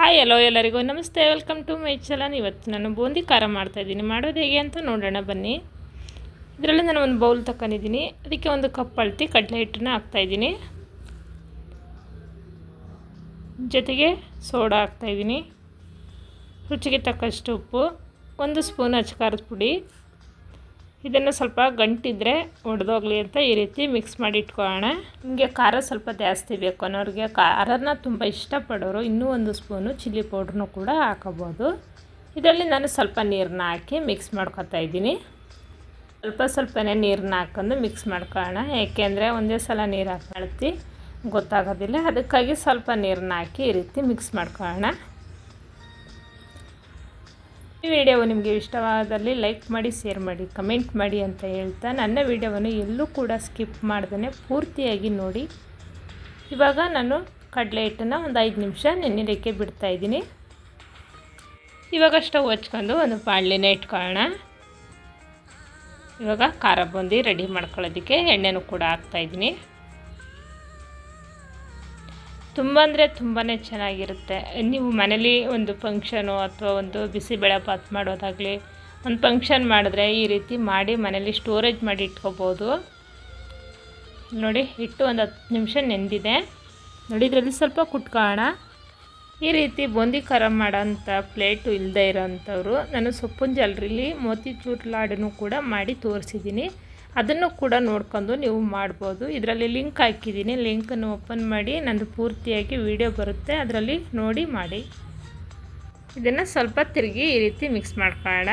Hi ಎಲ್ಲೋ ಎಲ್ಲರಿಗೂ. ನಮಸ್ತೆ. Welcome to my challan ಇವತ್ತು ನಾನು ಬೂಂದಿ ಖಾರ ಮಾಡ್ತಾಯಿದ್ದೀನಿ ಮಾಡೋದು ಹೇಗೆ ಅಂತ ನೋಡೋಣ, ಬನ್ನಿ. ಇದರಲ್ಲಿ ನಾನು ಒಂದು ಬೌಲ್ ತಗೊಂಡಿದ್ದೀನಿ ಅದಕ್ಕೆ ಒಂದು ಕಪ್ ಅಳ್ತಿ, ಕಡಲೆ ಹಿಟ್ಟನ್ನ ಹಾಕ್ತಾಯಿದ್ದೀನಿ ಜೊತೆಗೆ ಸೋಡಾ ಹಾಕ್ತಾಯಿದ್ದೀನಿ ರುಚಿಗೆ ತಕ್ಕಷ್ಟು ಉಪ್ಪು. ಒಂದು ಸ್ಪೂನ್ ಅಚ್ಚಕಾರದ ಪುಡಿ. ಇದನ್ನು ಸ್ವಲ್ಪ ಗಂಟಿದ್ರೆ ಒಡೆದೋಗ್ಲಿ ಅಂತ ಈ ರೀತಿ ಮಿಕ್ಸ್ ಮಾಡಿ ಇಟ್ಕೊಳ್ಳೋಣ. ನಿಮಗೆ ಖಾರ ಸ್ವಲ್ಪ ಜಾಸ್ತಿ ಬೇಕು ಅನ್ನೋರಿಗೆ ಖಾರನ ತುಂಬ ಇಷ್ಟಪಡೋರು ಇನ್ನೂ ಒಂದು ಸ್ಪೂನು ಚಿಲ್ಲಿ ಪೌಡ್ರನ್ನು ಕೂಡ ಹಾಕೋಬೋದು. ಇದರಲ್ಲಿ ನಾನು ಸ್ವಲ್ಪ ನೀರನ್ನ ಹಾಕಿ ಮಿಕ್ಸ್ ಮಾಡ್ಕೊತಾ ಇದ್ದೀನಿ. ಸ್ವಲ್ಪ ಸ್ವಲ್ಪನೇ ನೀರನ್ನ ಹಾಕೊಂಡು ಮಿಕ್ಸ್ ಮಾಡ್ಕೊಳ್ಳೋಣ. ಏಕೆಂದರೆ ಒಂದೇ ಸಲ ನೀರು ಹಾಕಿ ಗೊತ್ತಾಗೋದಿಲ್ಲ. ಅದಕ್ಕಾಗಿ ಸ್ವಲ್ಪ ನೀರನ್ನ ಹಾಕಿ ಈ ರೀತಿ ಮಿಕ್ಸ್ ಮಾಡ್ಕೊಳ್ಳೋಣ. ಈ ವಿಡಿಯೋವು ನಿಮಗೆ ಇಷ್ಟವಾದಲ್ಲಿ ಲೈಕ್ ಮಾಡಿ, ಶೇರ್ ಮಾಡಿ, ಕಮೆಂಟ್ ಮಾಡಿ ಅಂತ ಹೇಳ್ತಾ ನನ್ನ ವಿಡಿಯೋವನ್ನು ಎಲ್ಲೂ ಕೂಡ ಸ್ಕಿಪ್ ಮಾಡ್ದೇ ಪೂರ್ತಿಯಾಗಿ ನೋಡಿ. ಇವಾಗ ನಾನು ಕಡಲೆ ಹಿಟ್ಟನ್ನು ಒಂದು ಐದು ನಿಮಿಷ ನೆನೆಲಿಕ್ಕೆ ಬಿಡ್ತಾಯಿದ್ದೀನಿ ಇವಾಗ ಸ್ಟವ್ ಹಚ್ಕೊಂಡು ಒಂದು ಬಾಣಲಿನ ಇಟ್ಕೊಳ್ಳೋಣ. ಇವಾಗ ಖಾರ ಬೂಂದಿ ರೆಡಿ ಮಾಡ್ಕೊಳ್ಳೋದಕ್ಕೆ ಎಣ್ಣೆನೂ ಕೂಡ ಹಾಕ್ತಾಯಿದ್ದೀನಿ ತುಂಬ ಅಂದರೆ ತುಂಬಾ ಚೆನ್ನಾಗಿರುತ್ತೆ. ನೀವು ಮನೇಲಿ ಒಂದು ಫಂಕ್ಷನು ಅಥವಾ ಒಂದು ಬಿಸಿಬೇಳೆಭಾತ್ ಮಾಡೋದಾಗಲಿ, ಒಂದು ಫಂಕ್ಷನ್ ಮಾಡಿದ್ರೆ ಈ ರೀತಿ ಮಾಡಿ ಮನೇಲಿ ಸ್ಟೋರೇಜ್ ಮಾಡಿ ಇಟ್ಕೋಬೋದು. ನೋಡಿ, ಇಟ್ಟು ಒಂದು ಹತ್ತು ನಿಮಿಷ ನೆಂದಿದೆ. ನೋಡಿ, ಇದರಲ್ಲಿ ಸ್ವಲ್ಪ ಕುಟ್ಕೋಣ ಈ ರೀತಿ ಬೂಂದಿ ಖಾರ ಮಾಡೋಂಥ ಪ್ಲೇಟು ಇಲ್ಲದೆ ಇರೋಂಥವ್ರು. ನಾನು ಸೊಪ್ಪಿನ ಜಲ್ರಿಲಿ ಮೋತಿಚೂರ್ ಲಾಡನ್ನು ಕೂಡ ಮಾಡಿ ತೋರಿಸಿದ್ದೀನಿ. ಅದನ್ನು ಕೂಡ ನೋಡ್ಕೊಂಡು ನೀವು ಮಾಡ್ಬೋದು. ಇದರಲ್ಲಿ ಲಿಂಕ್ ಹಾಕಿದ್ದೀನಿ. ಲಿಂಕನ್ನು ಓಪನ್ ಮಾಡಿ, ನಂದು ಪೂರ್ತಿಯಾಗಿ ವಿಡಿಯೋ ಬರುತ್ತೆ. ಅದರಲ್ಲಿ ನೋಡಿ ಮಾಡಿ. ಇದನ್ನು ಸ್ವಲ್ಪ ತಿರುಗಿ ಈ ರೀತಿ ಮಿಕ್ಸ್ ಮಾಡ್ಕೊಳ್ಳೋಣ.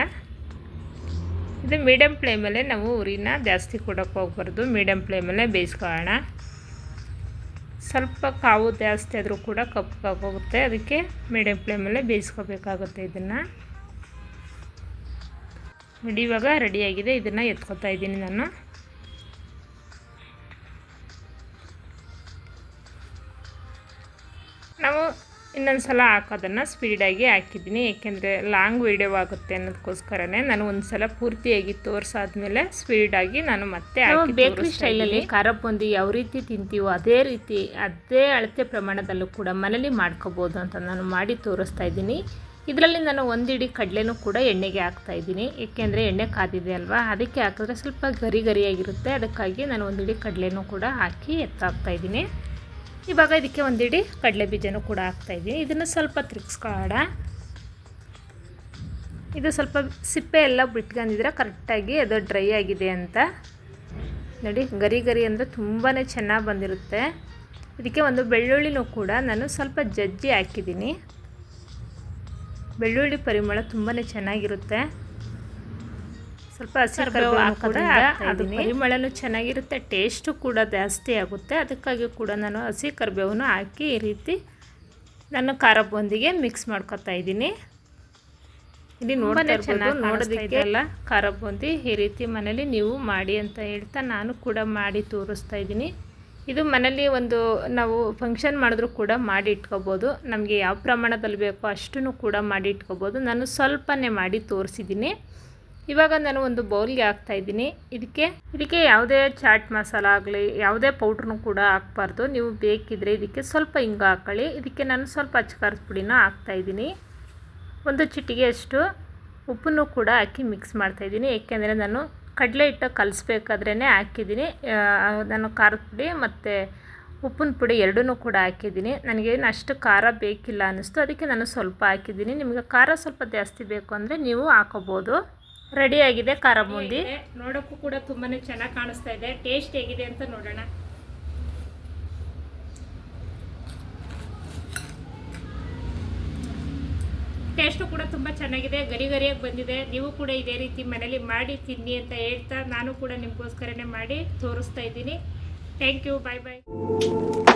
ಇದು ಮೀಡಿಯಮ್ ಫ್ಲೇಮಲ್ಲೇ ನಾವು ಉರಿನ ಜಾಸ್ತಿ ಕೊಡೋಕೆ ಹೋಗ್ಬಾರ್ದು. ಮೀಡಿಯಮ್ ಫ್ಲೇಮಲ್ಲೇ ಬೇಯಿಸ್ಕೊಳ್ಳೋಣ. ಸ್ವಲ್ಪ ಕಾವು ಜಾಸ್ತಿ ಆದರೂ ಕೂಡ ಕಪ್ಪಾಗೋಗುತ್ತೆ ಅದಕ್ಕೆ ಮೀಡಿಯಮ್ ಫ್ಲೇಮಲ್ಲೇ ಬೇಯಿಸ್ಕೋಬೇಕಾಗುತ್ತೆ ಇದನ್ನು. ನೋಡಿ ಇವಾಗ ರೆಡಿಯಾಗಿದೆ ಇದನ್ನು ಎತ್ಕೊತಾ ಇದ್ದೀನಿ ನಾನು. ನಾವು ಇನ್ನೊಂದು ಸಲ ಹಾಕೋದನ್ನು ಸ್ಪೀಡಾಗಿ ಹಾಕಿದ್ದೀನಿ. ಏಕೆಂದರೆ ಲಾಂಗ್ ವೀಡಿಯೋ ಆಗುತ್ತೆ ಅನ್ನೋದಕ್ಕೋಸ್ಕರನೇ ನಾನು ಒಂದು ಸಲ ಪೂರ್ತಿಯಾಗಿ ತೋರಿಸಾದ್ಮೇಲೆ ಸ್ಪೀಡಾಗಿ ನಾನು ಮತ್ತೆ ಬೇಕರಿ ಸ್ಟೈಲಲ್ಲಿ ಖಾರ ಬೂಂದಿ ಯಾವ ರೀತಿ ತಿಂತೀವೋ ಅದೇ ರೀತಿ ಅದೇ ಅಳತೆ ಪ್ರಮಾಣದಲ್ಲೂ ಕೂಡ ಮನೇಲಿ ಮಾಡ್ಕೋಬೋದು ಅಂತ ನಾನು ಮಾಡಿ ತೋರಿಸ್ತಾ ಇದ್ದೀನಿ. ಇದರಲ್ಲಿ ನಾನು ಒಂದಿಡಿ ಕಡಲೆನೂ ಕೂಡ ಎಣ್ಣೆಗೆ ಹಾಕ್ತಾ ಇದ್ದೀನಿ. ಏಕೆಂದರೆ ಎಣ್ಣೆ ಕಾದಿದೆ ಅಲ್ವಾ? ಅದಕ್ಕೆ ಹಾಕಿದ್ರೆ ಸ್ವಲ್ಪ ಗರಿ ಗರಿಯಾಗಿರುತ್ತೆ ಅದಕ್ಕಾಗಿ ನಾನು ಒಂದಿಡಿ ಕಡಲೆನೂ ಕೂಡ ಹಾಕಿ ಎತ್ತಾಕ್ತಾ ಇದ್ದೀನಿ. ಇವಾಗ ಇದಕ್ಕೆ ಒಂದಿಡಿ ಕಡಲೆ ಬೀಜನೂ ಕೂಡ ಹಾಕ್ತಾ ಇದ್ದೀನಿ. ಇದನ್ನು ಸ್ವಲ್ಪ ತಿರುಗಿಸ್ಕೊಳ್ಳೋಣ. ಇದು ಸ್ವಲ್ಪ ಸಿಪ್ಪೆ ಎಲ್ಲ ಬಿಟ್ಕೊಂಡಿದ್ರೆ ಕರೆಕ್ಟಾಗಿ ಅದು ಡ್ರೈ ಆಗಿದೆ ಅಂತ. ನೋಡಿ, ಗರಿ ಗರಿ ಅಂದರೆ ತುಂಬಾ ಚೆನ್ನಾಗಿ ಬಂದಿರುತ್ತೆ. ಇದಕ್ಕೆ ಒಂದು ಬೆಳ್ಳುಳ್ಳಿನೂ ಕೂಡ ನಾನು ಸ್ವಲ್ಪ ಜಜ್ಜಿ ಹಾಕಿದ್ದೀನಿ. ಬೆಳ್ಳುಳ್ಳಿ ಪರಿಮಳ ತುಂಬಾ ಚೆನ್ನಾಗಿರುತ್ತೆ. ಸ್ವಲ್ಪ ಹಸಿ ಕರಿಬೇವು ಅದು ಪರಿಮಳನೂ ಚೆನ್ನಾಗಿರುತ್ತೆ ಟೇಸ್ಟು ಕೂಡ ಜಾಸ್ತಿ ಆಗುತ್ತೆ. ಅದಕ್ಕಾಗಿ ಕೂಡ ನಾನು ಹಸಿ ಕರಿಬೇವನ್ನು ಹಾಕಿ ಈ ರೀತಿ ನಾನು ಖಾರ ಬೂಂದಿಗೆ ಮಿಕ್ಸ್ ಮಾಡ್ಕೊತಾ ಇದ್ದೀನಿ. ಇಲ್ಲಿ ನೋಡ್ತಾ ಚೆನ್ನಾಗಿ ನೋಡೋದಕ್ಕೆ ಎಲ್ಲ ಖಾರ ಬೂಂದಿ ಈ ರೀತಿ ಮನೇಲಿ ನೀವು ಮಾಡಿ ಅಂತ ಹೇಳ್ತಾ ನಾನು ಕೂಡ ಮಾಡಿ ತೋರಿಸ್ತಾ ಇದ್ದೀನಿ. ಇದು ಮನೇಲಿ ಒಂದು ನಾವು ಫಂಕ್ಷನ್ ಮಾಡಿದ್ರೂ ಕೂಡ ಮಾಡಿ ಇಟ್ಕೋಬೋದು ನಮಗೆ ಯಾವ ಪ್ರಮಾಣದಲ್ಲಿ ಬೇಕೋ ಅಷ್ಟೂ ಕೂಡ ಮಾಡಿ ಇಟ್ಕೋಬೋದು ನಾನು ಸ್ವಲ್ಪನೇ ಮಾಡಿ ತೋರಿಸಿದ್ದೀನಿ. ಇವಾಗ ನಾನು ಒಂದು ಬೌಲ್ಗೆ ಹಾಕ್ತಾಯಿದ್ದೀನಿ ಇದಕ್ಕೆ ಇದಕ್ಕೆ ಯಾವುದೇ ಚಾಟ್ ಮಸಾಲ ಆಗಲಿ, ಯಾವುದೇ ಪೌಡ್ರನ್ನೂ ಕೂಡ ಹಾಕ್ಬಾರ್ದು. ನೀವು ಬೇಕಿದ್ರೆ ಇದಕ್ಕೆ ಸ್ವಲ್ಪ ಹಿಂಗ ಹಾಕೊಳ್ಳಿ. ಇದಕ್ಕೆ ನಾನು ಸ್ವಲ್ಪ ಅಚ್ಚಕಾರದ ಪುಡಿನ ಹಾಕ್ತಾಯಿದ್ದೀನಿ ಒಂದು ಚಿಟಿಗೆ ಅಷ್ಟು ಉಪ್ಪನ್ನು ಕೂಡ ಹಾಕಿ ಮಿಕ್ಸ್ ಮಾಡ್ತಾಯಿದ್ದೀನಿ ಏಕೆಂದರೆ ನಾನು ಕಡಲೆ ಹಿಟ್ಟು ಕಲಿಸ್ಬೇಕಾದ್ರೇ ಹಾಕಿದ್ದೀನಿ. ನಾನು ಖಾರದ ಪುಡಿ ಮತ್ತು ಉಪ್ಪಿನ ಪುಡಿ ಎರಡೂ ಕೂಡ ಹಾಕಿದ್ದೀನಿ. ನನಗೆ ಅಷ್ಟು ಖಾರ ಬೇಕಿಲ್ಲ ಅನ್ನಿಸ್ತು. ಅದಕ್ಕೆ ನಾನು ಸ್ವಲ್ಪ ಹಾಕಿದ್ದೀನಿ. ನಿಮಗೆ ಖಾರ ಸ್ವಲ್ಪ ಜಾಸ್ತಿ ಬೇಕು ಅಂದರೆ ನೀವು ಹಾಕೋಬೋದು. ರೆಡಿಯಾಗಿದೆ ಖಾರ ಬೂಂದಿ. ನೋಡೋಕ್ಕೂ ಕೂಡ ತುಂಬಾ ಚೆನ್ನಾಗಿ ಕಾಣಿಸ್ತಾ ಇದೆ. ಟೇಸ್ಟ್ ಹೇಗಿದೆ ಅಂತ ನೋಡೋಣ. ಟೇಸ್ಟು ಕೂಡ ತುಂಬ ಚೆನ್ನಾಗಿದೆ, ಗರಿ ಗರಿಯಾಗಿ ಬಂದಿದೆ. ನೀವು ಕೂಡ ಇದೇ ರೀತಿ ಮನೇಲಿ ಮಾಡಿ ತಿನ್ನಿ ಅಂತ ಹೇಳ್ತಾ ನಾನು ಕೂಡ ನಿಮಗೋಸ್ಕರನೇ ಮಾಡಿ ತೋರಿಸ್ತಾ ಇದ್ದೀನಿ. Thank you bye bye